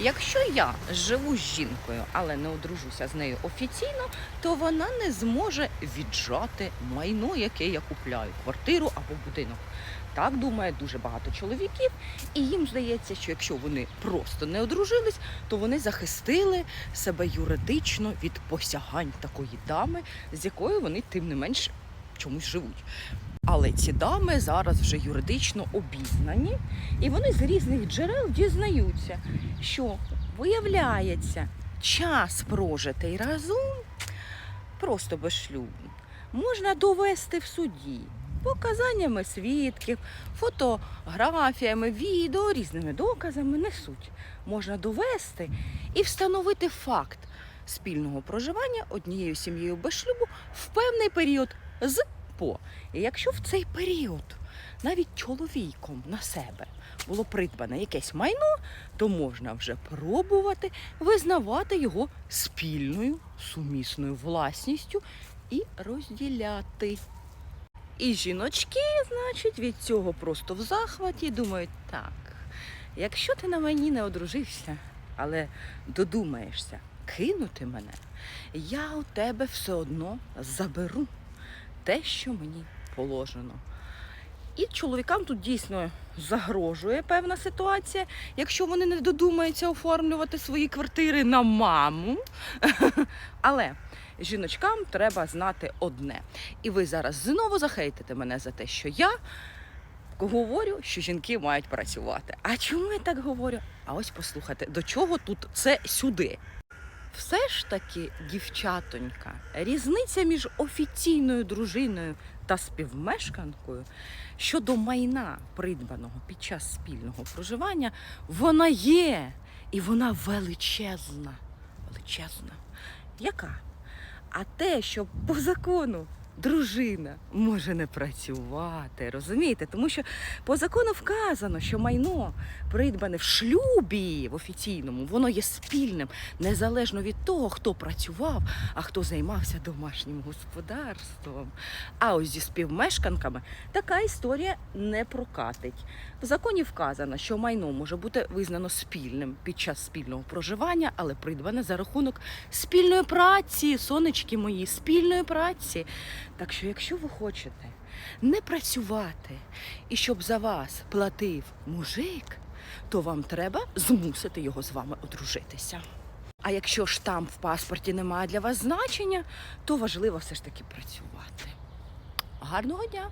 Якщо я живу з жінкою, але не одружуся з нею офіційно, то вона не зможе віджати майно, яке я купляю, квартиру або будинок. Так думає дуже багато чоловіків, і їм здається, що якщо вони просто не одружились, то вони захистили себе юридично від посягань такої дами, з якою вони тим не менш чомусь живуть. Але ці дами зараз вже юридично обізнані, і вони з різних джерел дізнаються, що виявляється, час прожитий разом просто без шлюбу можна довести в суді показаннями свідків, фотографіями, відео, різними доказами не суть. Можна довести і встановити факт спільного проживання однією сім'єю без шлюбу в певний період з по. І якщо в цей період навіть чоловіком на себе було придбане якесь майно, то можна вже пробувати визнавати його спільною сумісною власністю і розділяти. І жіночки, значить, від цього просто в захваті думають, так, якщо ти на мені не одружився, але додумаєшся кинути мене, я у тебе все одно заберу те, що мені положено. І чоловікам тут дійсно загрожує певна ситуація, якщо вони не додумаються оформлювати свої квартири на маму. Але жіночкам треба знати одне. І ви зараз знову захейтите мене за те, що я говорю, що жінки мають працювати. А чому я так говорю? А ось послухайте, до чого тут це сюди. Все ж таки, дівчатонька, різниця між офіційною дружиною та співмешканкою щодо майна, придбаного під час спільного проживання, вона є. І вона величезна. Величезна. Яка? А те, що по закону дружина може не працювати, розумієте? Тому що по закону вказано, що майно придбане в шлюбі в офіційному, воно є спільним, незалежно від того, хто працював, а хто займався домашнім господарством. А ось зі співмешканками така історія не прокатить. В законі вказано, що майно може бути визнано спільним під час спільного проживання, але придбане за рахунок спільної праці, сонечки мої, спільної праці. Так що, якщо ви хочете не працювати і щоб за вас платив мужик, то вам треба змусити його з вами одружитися. А якщо штамп в паспорті не має для вас значення, то важливо все ж таки працювати. Гарного дня!